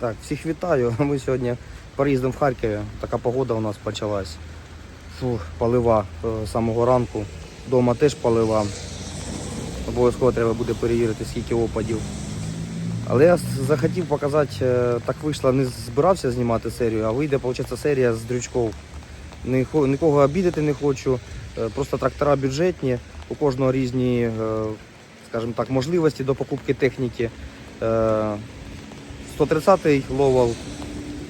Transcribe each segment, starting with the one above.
Так, всіх вітаю. Ми сьогодні переїздом в Харкові. Така погода у нас почалась. Фух, полива е, з самого ранку. Дома теж полива. Обов'язково треба буде перевірити, скільки опадів. Але я захотів показати, е, так вийшло, не збирався знімати серію, а вийде, виходить, серія з дрючков. Нікого обідати не хочу. е, Просто трактора бюджетні, у кожного різні, скажімо так, можливості до покупки техніки. Е, 130-й ловал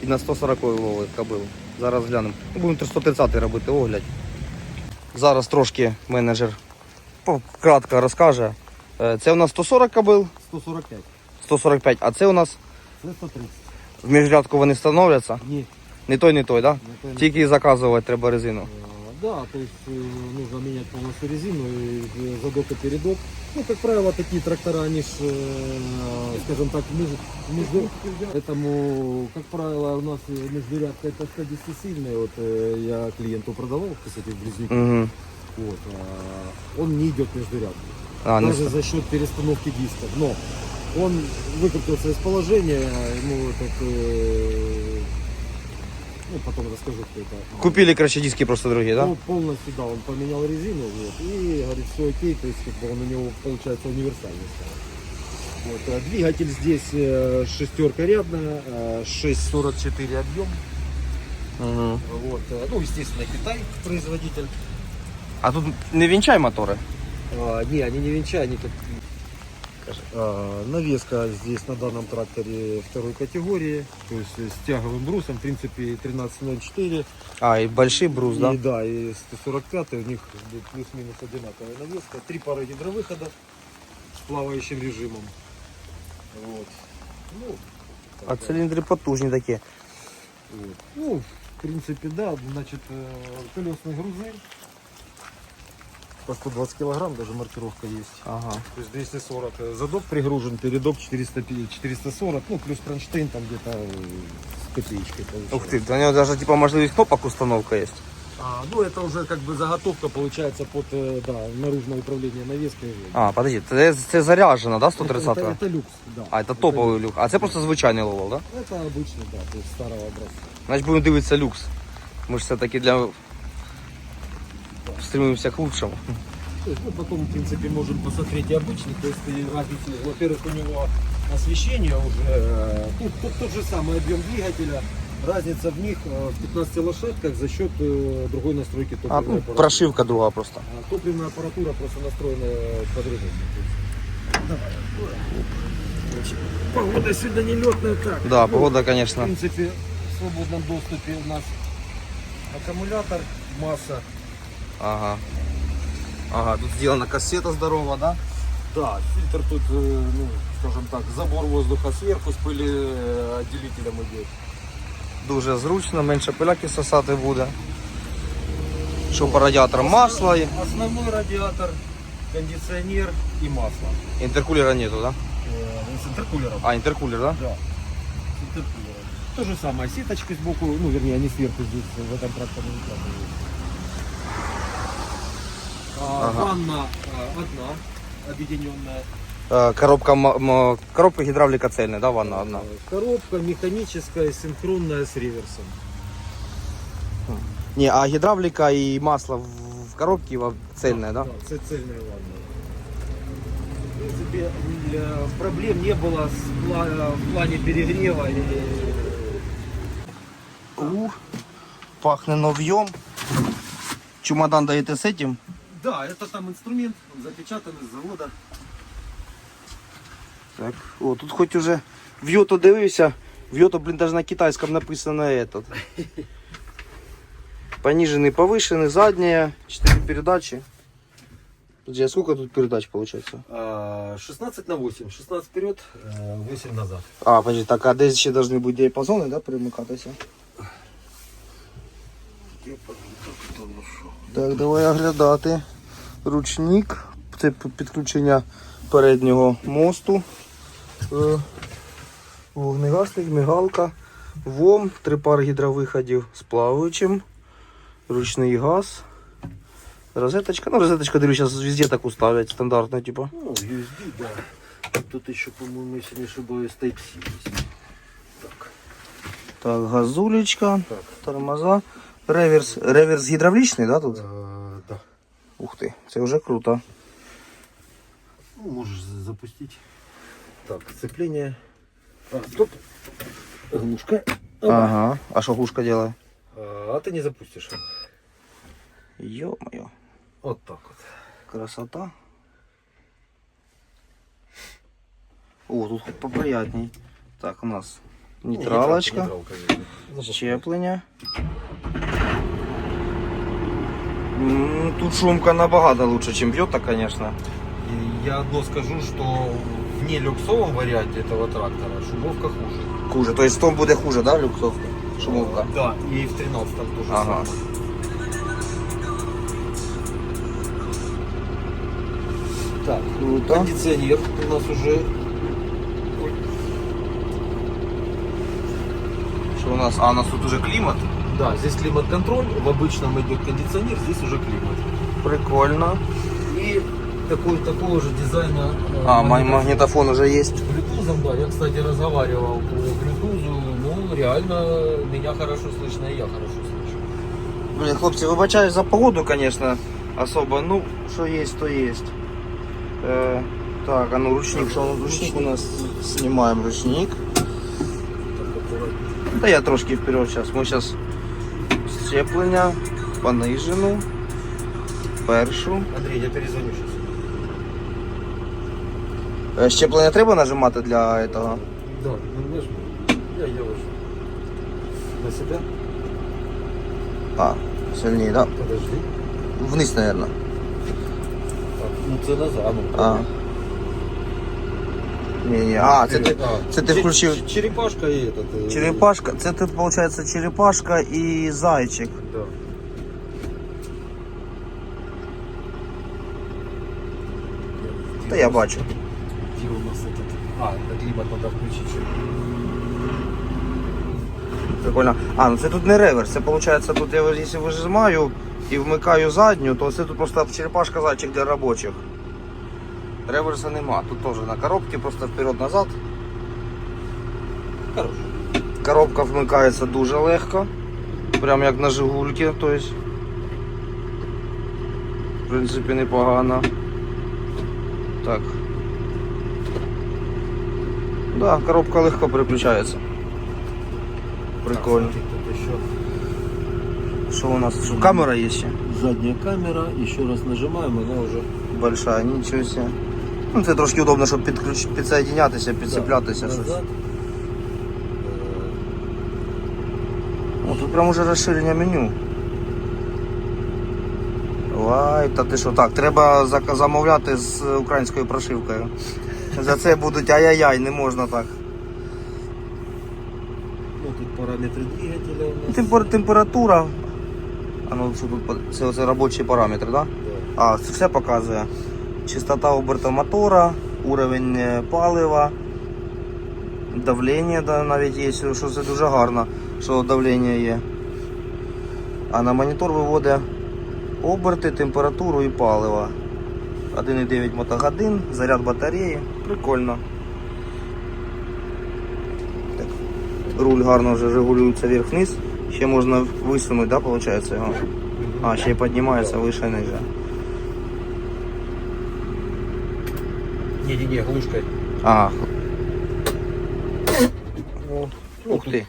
і на 140-й ловал кабил. Зараз глянемо. Ну, Будемо 130-й робити огляд. Зараз трошки менеджер кратко розкаже. Е, Це у нас 140 кабил, 145. 145, а це у нас Це 130. в міжрядку вони становляться. Ні. Не той, не той, да? то не- Тільки заказувати треба резину. Да, то есть э, нужно менять полностью резину и э, задок и передок. Ну, как правило, такие трактора, они ж, э, скажем так, между, между- поэтому, как правило, у нас междурядка это 110 сильная. Вот я клиенту продавал, кстати, в Близнюке. Угу. Вот, а, он не идет междурядку. А, не даже ста- за счет перестановки дисков. Но он выкрутился из положения, ему этот, ну потом расскажу, кто это. Купили, короче, диски просто другие, да? Ну, полностью, да, он поменял резину, вот, и говорит, все окей, то есть как бы он у него получается универсальный стал. Вот, а двигатель здесь э, шестерка рядная, э, 6,44 объем, Угу. вот, э, ну, естественно, Китай производитель. А тут не вінчай мотори. А, не, они не венча, они как... А, навеска здесь на данном тракторе второй категории, то есть с тяговым брусом, в принципе 1304. А, і больший брус, да? И да, и 145 у них будет плюс-минус одинаковая навеска. Три пары гидровыхода с плавающим режимом. Вот. Ну, А так, циліндри потужні такі. вот. Ну, в принципе, да, значит, э, колесные грузы по 120 килограмм, даже маркировка есть. Ага. То есть 240 э, задок пригружен, передок 400, 440, ну плюс кронштейн там где-то э, с копеечкой получается. Ух ти, у нього навіть типа можливість кнопок установка є. А, ну это уже как бы заготовка получается под э, да, наружное управление навеской. А, подожди, це, це заряджена, да, это, 130 это, это люкс, да. А, це топовий люк. А це просто звичайний ловал, да? Это обычный, да, то есть старого образца. Значить будемо дивитися люкс. Ми ж все-таки для... стремимося к лучшему. То есть, ну, потом, в принципе, можем посмотреть и обычный, то есть и разницу. Во-первых, у него освещение уже, э, тут, тут тот же самый объем двигателя, разница в них э, в 15 лошадках за счет э, другой настройки А, топливной ну, аппаратуры. прошивка друга просто. А топливная аппаратура просто настроена по-другому. Погода сегодня не летная так. Да, Ну, погода, В конечно. принципе, в свободном доступе у нас аккумулятор, масса. Ага. Ага, тут сделана кассета здорова, да? Да, фильтр тут, э, ну, скажем так, забор воздуха сверху с пылеотделителем идет. Дуже зручно, менше пиляки сосати буде. Що по радіаторам масло, і- Основной радиатор, кондиционер и масло. інтеркулера нету, да? Э, с интеркулером. А, интеркулер, да? Да. С интеркулером. То же самое, сеточки сбоку, ну, вернее, они сверху здесь, в этом тракторе не правда, есть. А, Ага. Ванна а, одна, объединенная. Е, Коробка, м- м- коробка гідравліка цельна, да, ванна одна. Э, Коробка механическая, синхронная с реверсом. Ні, а гідравліка і масло в в коробці во- цельне, да? Да, це цельная ванна. В принципе, э, проблем не было с пла- в плане перегрева или Ух, пахне нов'єм. Чемодан даєте з этим? Да, это там инструмент, он запечатанный с завода. Так, о, тут хоч уже в Йото дивився. В Йото, блін, даже на китайском написано этот. Пониженный, повышенный, задняя, 4 передачи. Подожди, а сколько тут передач получается? А, 16 на 8, 16 вперед, 8 назад. А, подожди, так, а десь ще должны бути діапазони, да, перемикатися? Так, давай оглядати. Ручник. Це підключення переднього мосту. Е, Вогнегасник, мигалка, ВОМ, три пари гідровиходів з плаваючим, ручний газ, розеточка. Ну, розеточка, дивлюсь, зараз везде таку ставлять, стандартно, типу. Ну, USB, да. Тут еще, по-моему, если не ошибаюсь, Type-C есть. Так, газулечка, Так. тормоза. Реверс. Реверс гідравлічний, да, тут? Да. Ух ти, це вже круто. Ну, можешь запустить. Так, сцепление. А, стоп. Глушка. Ага. А що глушка делає? А, а ты не запустишь. Ё-моё. Вот так вот. Красота. О, тут поприятней. Так, у нас нейтралочка, щеплення. Тут шумка набагато лучше, чем бьет, конечно. Я одно скажу, что в нелюксовом варианте этого трактора шумовка хуже. Хуже. То есть в том буде хуже, да, люксовка? Шумовка. Да, и в 13 тоже Ага. самое. Так, Круто. кондиционер у нас уже Что у нас? А, у нас тут уже климат. Да, здесь климат-контроль, в обычном идет кондиционер, здесь уже климат. Прикольно. И такой, такого же дизайна. э, А, мой магнитофон. магнитофон уже есть. С Bluetooth, да, я, кстати, разговаривал по Bluetooth, ну, реально, меня хорошо слышно, и я хорошо слышу. Блин, хлопці, вибачаюсь за погоду, конечно, особо. Ну, що є, то є. Е, так, а ну ручник, що ручник у нас знімаємо ручник. Так, аккуратнее. Та я трошки вперед зараз. Ми зараз щеплення, понижену, Першу. Андрей, я перезвоню сейчас. Е, щеплення треба нажимати для цього? Да, ну, нажми. Я еду. На себя? А, сильніше, да? Подожди. Вниз, наверное. Так, ну, це назад. А, ну, А. Ні. А, це ти, це ти включив Черепашка и этот. э, черепашка. Це тут, виходить, черепашка і зайчик. Да. Та я бачу. Где у нас этот? А, климат надо включить. Прикольно. А, ну це тут не реверс. Це виходить, тут я якщо вижимаю і вмикаю задню, то це тут просто черепашка зайчик для робочих. Реверса нема. Тут теж на коробці, просто вперед-назад. Хорош. Коробка вмикається дуже легко. Прям як на Жигульки, тобто. В принципі, непогано. Так. Да, коробка легко переключається. Прикольно. Що у нас? Що, камера є ще? задняя камера. Еще раз нажимаем, она уже. Большая, нічого себе. Ну, це трошки удобно, щоб підключ... підсоєднятися, підцеплятися. Да, щось. назад. О, тут прям уже розширення меню. Ой, та ти що, так, треба замовляти з українською прошивкою. За це будуть ай-яй-яй, не можна так. Ну, тут параметры двигателя у нас. Темпер- температура. А ну що тут? Це, оце робочі параметри, так? Да? Да. А, це все показує. Частота оберту мотора, уровень е, палива, давлення да, навіть є, що це дуже гарно, що давлення є. А на монітор виводить оберти, температуру і паливо. 1,9 мотогодин, заряд батареї. Прикольно. Так. Руль гарно вже регулюється вверх-вниз. Ще можна висунути, да, виходить, його? А, ще й піднімається вище ниже. Не-не-не, глушкой. А, Ну, ух ты.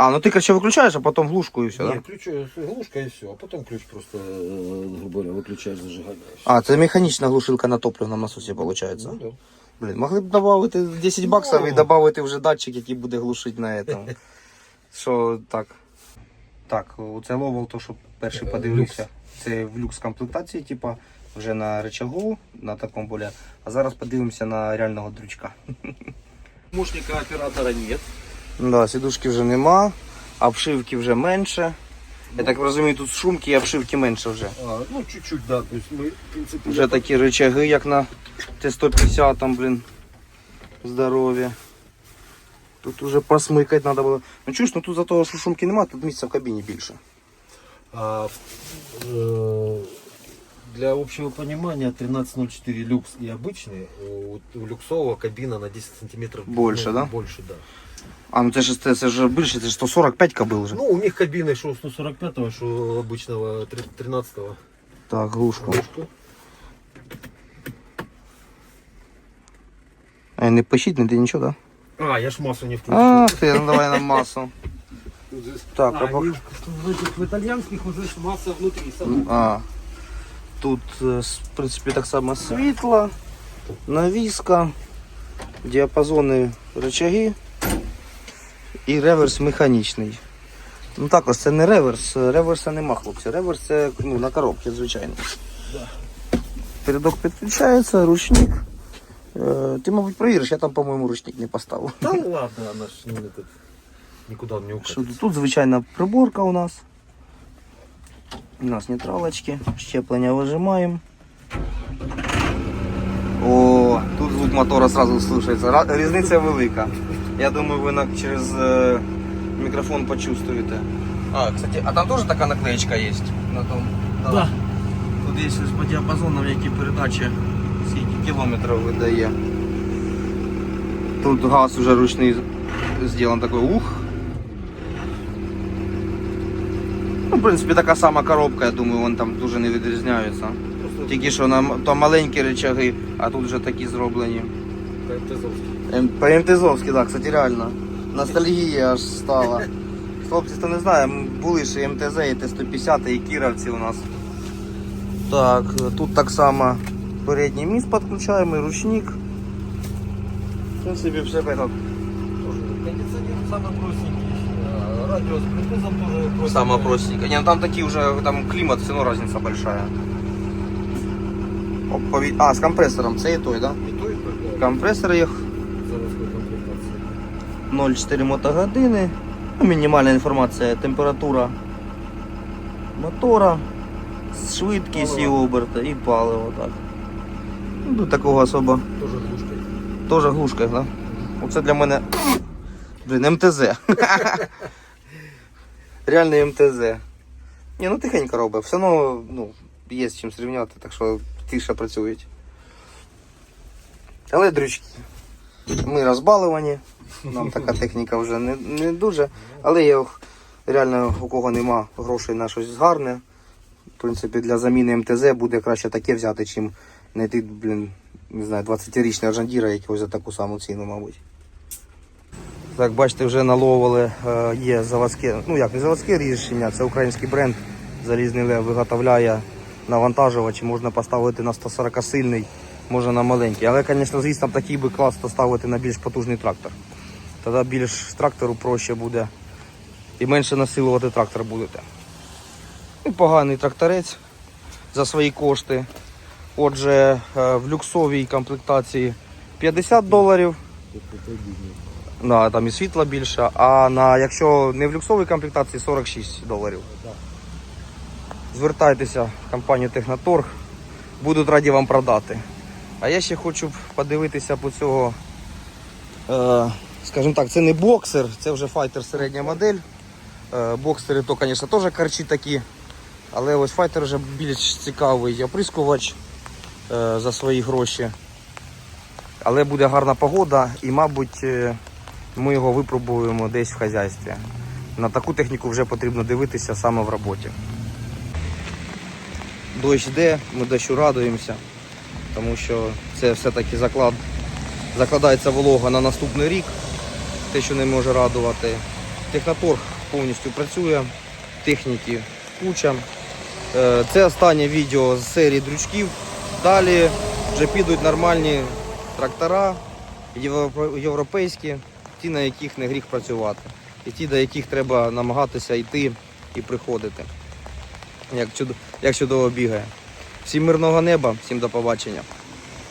А, ну ты, короче, выключаешь, а потом глушку и все, Не, да? ключ, э, глушка и все, а потом ключ просто, э, грубо говоря, выключаешь зажигание. и всё. А, это механичная глушилка на топливном насосі, получается. Ну, да. Блин, могли б добавити 10 баксів і Ну. додати вже датчик, який буде глушити на этом. Що так. Так, це ловол, то що перший Е, подивився. Це в люкс комплектації, типа вже на рычагу, на такому болі. А зараз подивимося на реального дрючка. Помощника оператора нет. Да, сідушки вже нема, обшивки вже менше. Я так розумію, тут шумки і обшивки менше вже. А, ну, чуть-чуть, да. То есть мы, в принципе, Вже такі рычаги, як на Т-150, там, блін, здорові. Тут уже посмикати треба було. Ну чуєш, ну тут за того, що шумки немає, тут місця в кабіні більше. А, э, Для общего понимания 1304 люкс и обычный, у, у люксового кабина на 10 сантиметров Больше, ну, да? Больше, да. А, ну це ж це, це ж більше, це ж 145 кобил вже. Ну, у них кабины что 145-го, что обычного 13-го. Так, глушку. Кружка. Е, Не пишіть, не де нічого, так? А, я ж массу не включил. А, ти, ну давай нам масу. Тут же- Так, а, а, и в, этих, в итальянских уже ж масса внутри. сама. а. Тут, е, в принципі, так само світло, навіска, діапазони рычаги і реверс механічний. Ну також це не реверс, реверса нема, хлопці. Реверс це ну, на коробці, звичайно. Передок підключається, ручник. Е, Ти, мабуть, провіриш, я там, по-моєму, ручник не поставив. Да ладно, она ж не, этот, никуда не тут? Тут звичайна приборка у нас. У нас нейтралочки, щеплення вижимаємо. О, тут звук мотора сразу слушається. Різниця велика. Я думаю, ви на- через е, мікрофон почувствуєте. А, кстати, а там теж така наклеечка є? На том? Да. Тут є по діапазонам, які передачі, скільки кілометрів видає. Тут газ уже ручний зроблен такий ух. Ну, в принципі, така сама коробка, я думаю, вони там дуже не відрізняються. Тільки що нам то маленькі речаги, а тут вже такі зроблені. М- По-МТЗовськи, так, кстати, реально. Ностальгія аж стала. Хлопці, хто не знає, м, були ще МТЗ, і Т-150, і кіровці у нас. Так, тут так само передній міст підключаємо, і ручник. В принципі, все Тоже кондиционер самый простенький. Радио с Bluetooth тоже. Самое простенькое. Не, ну там такие уже, там климат, все равно разница большая. Оп, А, з компресором, це і той, да? И то, и то, да. Компресор їх Заводской комплектации. 0,4 мотогодини. Ну, мінімальна інформація, температура мотора, швидкість і оберти, і паливо. Так. Ну, тут такого особо. Тоже глушкой. Теж глушка, да? Оце для мене. Блін, МТЗ. Реальний МТЗ. Ні, ну тихенько робить. Все одно ну, є з чим зрівняти, так що тише працюють. Але дрючки. Ми розбалувані. Нам така техніка вже не, не дуже. Але є реально у кого нема грошей на щось гарне. В принципі, для заміни МТЗ буде краще таке взяти, чим знайти, блін, не знаю, 20-річний Аржандіра, який за таку саму ціну, мабуть. Так, бачите, вже наловили, е, є заводське, ну як не заводське рішення, це український бренд. Залізний лев виготовляє навантажувач, можна поставити на 140 сильний, можна на маленький. Але, звісно, звісно, такий би клас ставити на більш потужний трактор. Тоді більш трактору проще буде і менше насилувати трактор будете. І поганий тракторець за свої кошти. Отже, е, в люксовій комплектації 50 доларів. Да, там і світла більше, а на, якщо не в люксовій комплектації 46 доларів. Звертайтеся в компанію Техноторг, будуть раді вам продати. А я ще хочу подивитися по цього, е, скажімо так, це не боксер, це вже файтер середня модель. Е, боксери то, звісно, теж карчі такі. Але ось файтер вже більш цікавий оприскувач е, за свої гроші. Але буде гарна погода і, мабуть, е, ми його випробуємо десь в хазяйстві. На таку техніку вже потрібно дивитися саме в роботі. Дощ йде, ми дощу радуємося, тому що це все-таки заклад, закладається волога на наступний рік, те, що не може радувати. Техноторг повністю працює, техніки куча. Е, Це останнє відео з серії дрючків. Далі вже підуть нормальні трактора, європейські, ті, на яких не гріх працювати. І ті, до яких треба намагатися йти і приходити. Як чудо, як чудово бігає. Всім мирного неба, всім до побачення.